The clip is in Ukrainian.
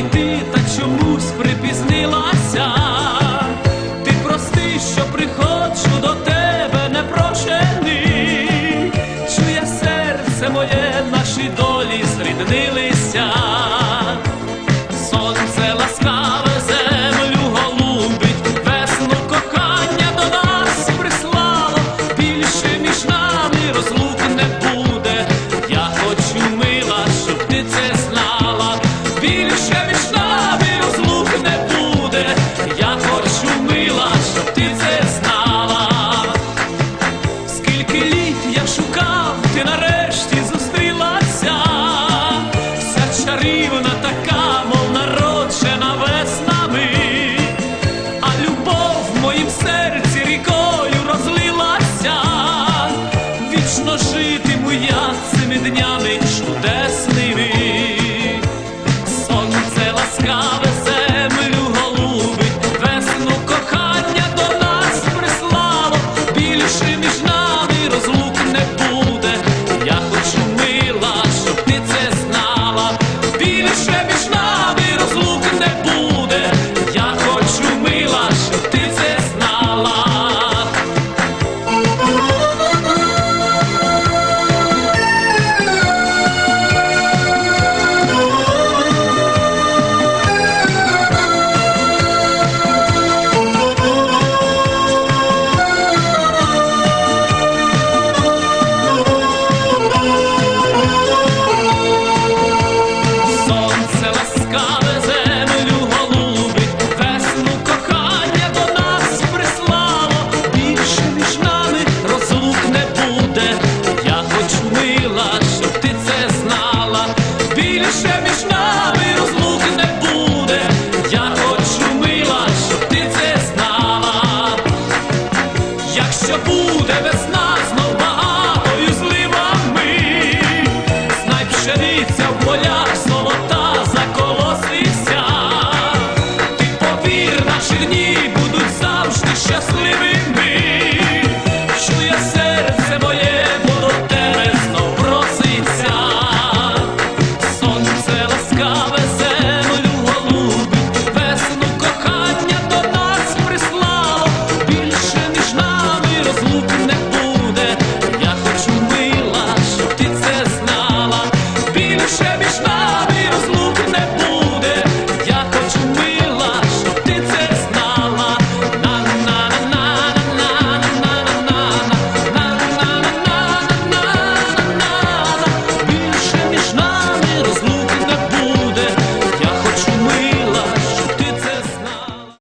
прийти, та чомусь припізнилася. Ти прости, що приходжу до тебе непрошений. Чує серце моє, це знала. Скільки літ я шукав, ти нарешті зустрілася, вся чарівна така, мов народжена веснами, а любов в моїм серці рікою розлилася, вічно житиму я цими днями чудесними. We. living being.